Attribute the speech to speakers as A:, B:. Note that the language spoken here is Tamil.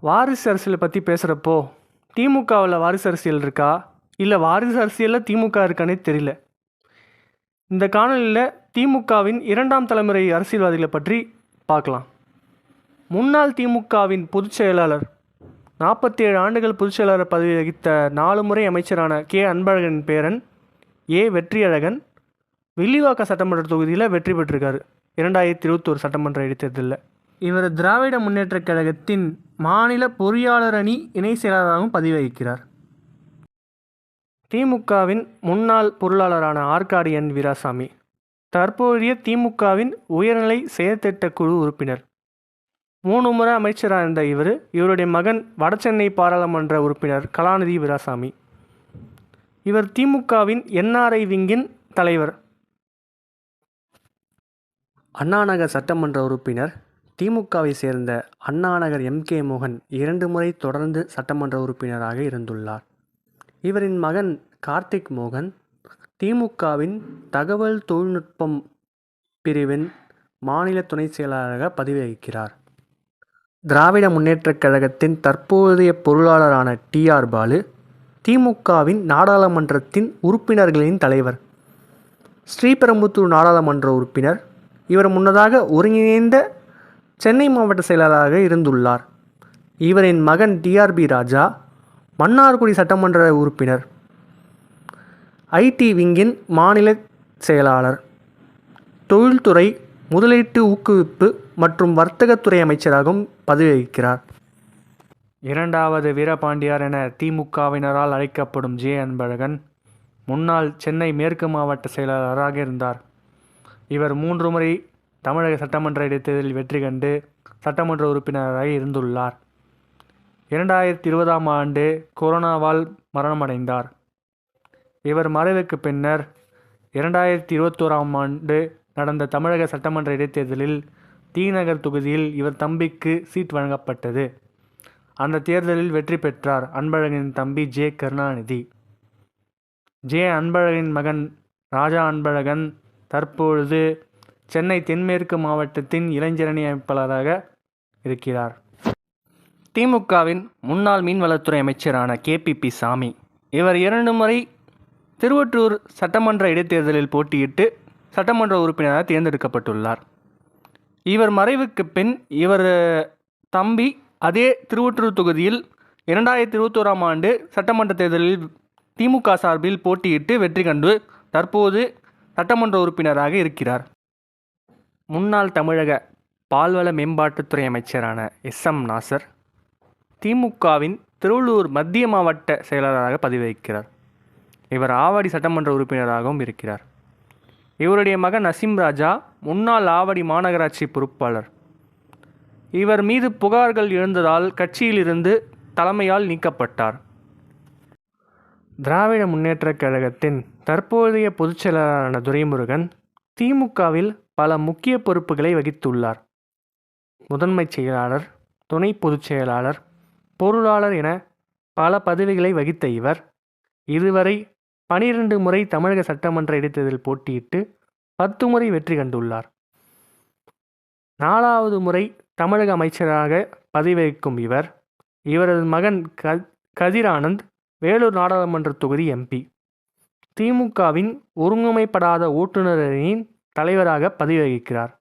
A: வாரிசு அரசியலை பற்றி பேசுகிறப்போ திமுகவில் வாரிசு அரசியல் இருக்கா? இல்லை வாரிசு அரசியலில் திமுக இருக்கானே தெரியல. இந்த காணொலியில் திமுகவின் இரண்டாம் தலைமுறை அரசியல்வாதிகளை பற்றி பார்க்கலாம். முன்னாள் திமுகவின் பொதுச் செயலாளர் நாற்பத்தி ஏழு ஆண்டுகள் பொதுச் செயலாளர் பதவி வகித்த நாலு முறை அமைச்சரான கே. அன்பழகன் பேரன் ஏ. வெற்றியழகன் வில்லிவாக்க சட்டமன்ற தொகுதியில் வெற்றி பெற்றிருக்காரு. இரண்டாயிரத்தி இருபத்தோரு சட்டமன்ற இடைத்தேர்தலில். இவர் திராவிட முன்னேற்றக் கழகத்தின் மாநில பொறியாளர் அணி இணை செயலாளராகவும் பதிவகிக்கிறார் திமுகவின் முன்னாள் பொருளாளரான ஆற்காடு என் வீராசாமி தற்போதைய திமுகவின் உயர்நிலை செயற்திட்ட குழு உறுப்பினர். மூணு முறை அமைச்சராக இருந்த இவர் இவருடைய மகன் வடசென்னை பாராளுமன்ற உறுப்பினர் கலாநிதி வீராசாமி. இவர் திமுகவின் என்ஆர்ஐ விங்கின் தலைவர். அண்ணாநகர் சட்டமன்ற உறுப்பினர் திமுகவை சேர்ந்த அண்ணாநகர் எம். கே. மோகன் இரண்டு முறை தொடர்ந்து சட்டமன்ற உறுப்பினராக இருந்துள்ளார். இவரின் மகன் கார்த்திக் மோகன் திமுகவின் தகவல் தொழில்நுட்பம் பிரிவின் மாநில துணை செயலாளராக பதவி வகிக்கிறார் திராவிட முன்னேற்றக் கழகத்தின் தற்போதைய பொருளாளரான டி. ஆர். பாலு திமுகவின் நாடாளுமன்றத்தின் உறுப்பினர்களின் தலைவர். ஸ்ரீபெரும்புத்தூர் நாடாளுமன்ற உறுப்பினர். இவர் முன்னதாக ஒருங்கிணைந்த சென்னை மாவட்ட செயலாளராக இருந்துள்ளார். இவரின் மகன் டிஆர்பி ராஜா மன்னார்குடி சட்டமன்ற உறுப்பினர். ஐடி விங்கின் மாநில செயலாளர். தொழில்துறை முதலீட்டு ஊக்குவிப்பு மற்றும் வர்த்தகத்துறை அமைச்சராகவும் பதவி வகிக்கிறார் இரண்டாவது வீரபாண்டியார் என திமுகவினரால் அழைக்கப்படும் ஜே அன்பழகன் முன்னாள் சென்னை மேற்கு மாவட்ட செயலாளராக இருந்தார். இவர் மூன்று முறை தமிழக சட்டமன்ற இடைத்தேர்தலில் வெற்றி கண்டு சட்டமன்ற உறுப்பினராக இருந்துள்ளார். இரண்டாயிரத்தி இருபதாம் ஆண்டு கொரோனாவால் மரணமடைந்தார். இவர் மறைவுக்கு பின்னர் இரண்டாயிரத்தி இருபத்தோராம் ஆண்டு நடந்த தமிழக சட்டமன்ற இடைத்தேர்தலில் தீநகர் தொகுதியில் இவர் தம்பிக்கு சீட் வழங்கப்பட்டது. அந்த தேர்தலில் வெற்றி பெற்றார் அன்பழகனின் தம்பி ஜே கருணாநிதி. ஜே அன்பழகனின் மகன் ராஜா அன்பழகன் தற்பொழுது சென்னை தென்மேற்கு மாவட்டத்தின் இளைஞரணி அமைப்பாளராக இருக்கிறார். திமுகவின் முன்னாள் மீன்வளத்துறை அமைச்சரான கேபிபி சாமி இவர் இரண்டு முறை திருவொற்றூர் சட்டமன்ற இடைத்தேர்தலில் போட்டியிட்டு சட்டமன்ற உறுப்பினராக தேர்ந்தெடுக்கப்பட்டுள்ளார். இவர் மறைவுக்கு பின் இவர் தம்பி அதே திருவொற்றூர் தொகுதியில் இரண்டாயிரத்தி இருபத்தோராம் ஆண்டு சட்டமன்ற தேர்தலில் திமுக சார்பில் போட்டியிட்டு வெற்றி கண்டு தற்போது சட்டமன்ற உறுப்பினராக இருக்கிறார். முன்னாள் தமிழக பால்வள மேம்பாட்டுத்துறை அமைச்சரான எஸ் எம் நாசர் திமுகவின் திருவள்ளூர் மத்திய மாவட்ட செயலாளராக பதவி வகிக்கிறார் இவர் ஆவடி சட்டமன்ற உறுப்பினராகவும் இருக்கிறார். இவருடைய மகன் நசீம் ராஜா முன்னாள் ஆவடி மாநகராட்சி பொறுப்பாளர். இவர் மீது புகார்கள் எழுந்ததால் கட்சியிலிருந்து தலைமையால் நீக்கப்பட்டார். திராவிட முன்னேற்றக் கழகத்தின் தற்போதைய பொதுச் செயலாளரான துரைமுருகன் திமுகவில் பல முக்கிய பொறுப்புகளை வகித்துள்ளார். முதன்மைச் செயலாளர் துணை பொதுச் செயலாளர் பொருளாளர் என பல பதவிகளை வகித்த இவர் இதுவரை பனிரெண்டு முறை தமிழக சட்டமன்ற இடைத்தேர்தலில் போட்டியிட்டு பத்து முறை வெற்றி கண்டுள்ளார். நாலாவது முறை தமிழக அமைச்சராக பதவி வகிக்கும் இவர் இவரது மகன் க கதிரானந்த் வேலூர் நாடாளுமன்ற தொகுதி எம்பி. திமுகவின் ஒருங்கமைப்படாத ஓட்டுநர் அணியின் தலைவராக பதவி வகிக்கிறார்